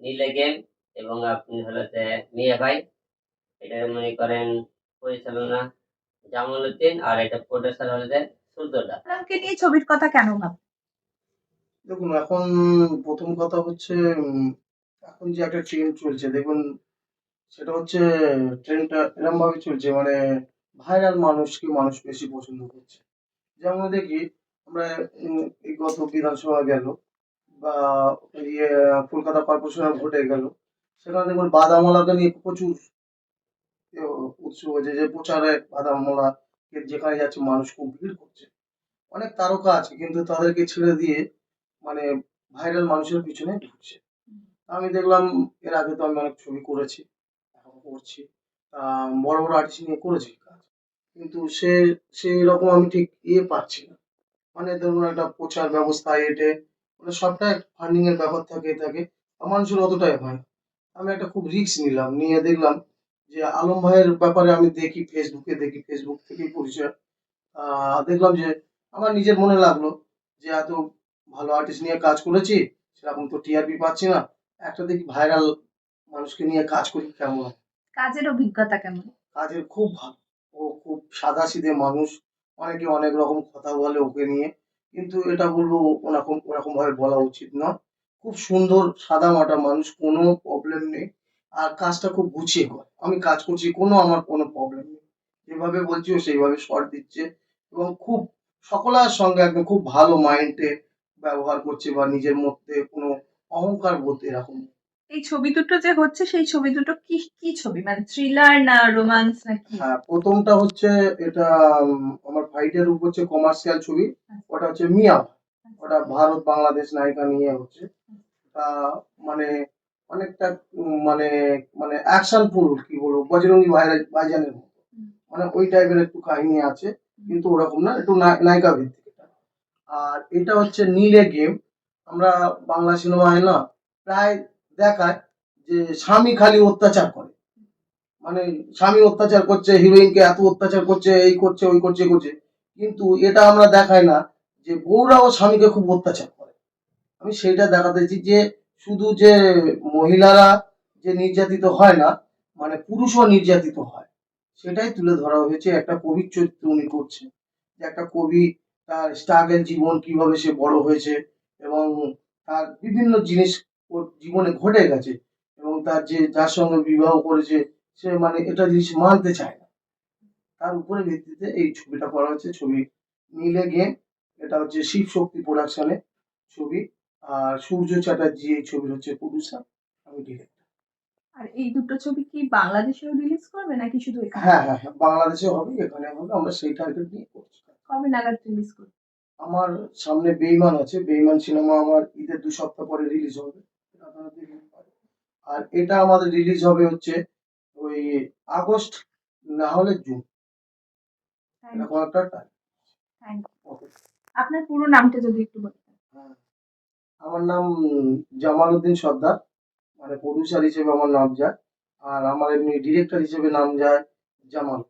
নীলে গেম এবং আপনি হলো যে মিয়া ভাই এটা মনে করেন পরিচালনা জামাল উদ্দিন আর এটা প্রডিউসার হলো যে সূর্যদা কে নিয়ে ছবির কথা কেন ভাব? দেখুন এখন প্রথম কথা হচ্ছে এখন যে একটা ট্রেন্ড চলছে দেখুন সেটা হচ্ছে ট্রেনটা এরকম ভাবে চলছে মানে ভাইরাল মানুষকে মানুষ বেশি পছন্দ করছে। যেমন দেখি আমরা উম, এই গত বিধানসভা গেল বা ইয়ে কলকাতা কর্পোরেশনের ভোটে গেল। সেখানে দেখুন বাদামওয়ালাকে নিয়ে প্রচুর উৎসব হয়েছে, যে প্রচারে বাদামওয়ালা যেখানে যাচ্ছে মানুষ খুব ভিড় করছে। অনেক তারকা আছে, কিন্তু তাদেরকে ছেড়ে দিয়ে মানে ভাইরাল মানুষের পিছনে ঢুকছে। আমি দেখলাম, এর আগে তো আমি অনেক ছবি করেছি, এখন করছি। বড় বড় আর্টিস্ট নিয়ে করেছি কাজ। কিন্তু সে, সেই রকম আমি ঠিক ইয়ে পাচ্ছি না। মানে ধরুন একটা প্রচার ব্যবস্থা এটে মানে সবটাই ফান্ডিং এর ব্যাপার থাকে থাকে মানুষের অতটাই হয় আমি একটা খুব রিস্ক নিলাম নিয়ে দেখলাম যে আলম ভাইয়ের ব্যাপারে আমি দেখি ফেসবুকে দেখি ফেসবুক থেকেই পরিচয়। দেখলাম যে আমার নিজের মনে লাগল যে এত ভালো আর্টিস্ট নিয়ে কাজ করেছি সেরকম তো টিআরপি পাচ্ছি না। একটা দেখি ভাইরাল মানুষকে নিয়ে কাজ করি কেমন? কাজের অভিজ্ঞতা কেমন? কাজের খুব ভালো। ও খুব সাদা সিধে মানুষ অনেকে অনেক রকম কথা বলে ওকে নিয়ে। কিন্তু এটা বলব ওরকম ওরকম ভাবে বলা উচিত না খুব সুন্দর সাদা মাটা মানুষ, কোনো প্রবলেম নেই। আর কাজটা খুব গুছিয়ে করে। আমি কাজ করছি, কোনো আমার কোনো প্রবলেম নেই। যেভাবে বলছি ও সেইভাবে শর্ট দিচ্ছে। এবং খুব, সকলের সঙ্গে একদম খুব ভালো মাইন্ডে ব্যবহার করছে বা নিজের মধ্যে কোনো অহংকার বোধ এরকম। এই ছবি দুটো যে হচ্ছে সেই ছবি দুটো কি কি ছবি? মানে থ্রিলার না রোমান্স না কি? হ্যাঁ প্রথমটা হচ্ছে এটা আমার ভাইটের উপর হচ্ছে কমার্শিয়াল ছবি। ওটা হচ্ছে মিয়া। ওটা ভারত বাংলাদেশ নায়িকা নিয়ে হচ্ছে। তা মানে অনেকটা মানে মানে অ্যাকশন ফুল কি বলব? বজরঙ্গি ভাইজানের মতো। মানে ওই টাইপের একটু কাহিনী আছে কিন্তু ওরকম না একটু নায়িকা ভিত্তিক এটা। আর এটা হচ্ছে নীলে গেম। আমরা বাংলা সিনেমায় না প্রায় দেখায় যে স্বামী খালি অত্যাচার করে। মানে স্বামী অত্যাচার করছে, হিরোইনকে এত অত্যাচার করছে, এই করছে, ওই করছে করছে। কিন্তু এটা আমরা দেখাই না যে বউরাও স্বামীকে খুব অত্যাচার করে। আমি সেইটা দেখাতেছি যে শুধু যে মহিলারা যে নির্যাতিত হয় না মানে পুরুষও নির্যাতিত হয়, সেটাই তুলে ধরা হয়েছে। একটা কবির চরিত্র উনি করছে, যে একটা কবি তার স্ট্রাগল জীবন কীভাবে সে বড় হয়েছে এবং তার বিভিন্ন জিনিস জীবনে ঘটে গেছে এবং তার যে যার সঙ্গে বিবাহ করেছে সে মানে এটা জিনিস মানতে চায় না তার উপরে ভিত্তিতে এই ছবিটা করা হচ্ছে। ছবি নীলে গেম এটা হচ্ছে শিব শক্তি প্রোডাকশনের ছবি। আর সূর্য চ্যাটার্জি এই ছবির হচ্ছে প্রডিউসার আমি ডিরেক্টর আর এই দুটো ছবি কি বাংলাদেশেও রিলিজ করবে নাকি শুধু এখানে? হ্যাঁ হ্যাঁ হ্যাঁ বাংলাদেশে হবে এখানে হবে আমরা সেই টার্গেট নিয়ে করছি। কবে নাগাদ রিলিজ করবে? আমার সামনে বেইমান আছে বেইমান সিনেমা আমার ঈদের দু সপ্তাহ পরে রিলিজ হবে। আপনারা আর এটা আমাদের রিলিজ হবে হচ্ছে ওই আগস্ট না হলে জুন। এরকম একটা টাইম আপনার পুরো নামটা যদি একটু বলেন হ্যাঁ। আমার নাম জামাল উদ্দিন সর্দার মানে প্রডিউসার হিসেবে আমার নাম যায়। আর আমার এমনি ডিরেক্টর হিসেবে নাম যায় জামাল।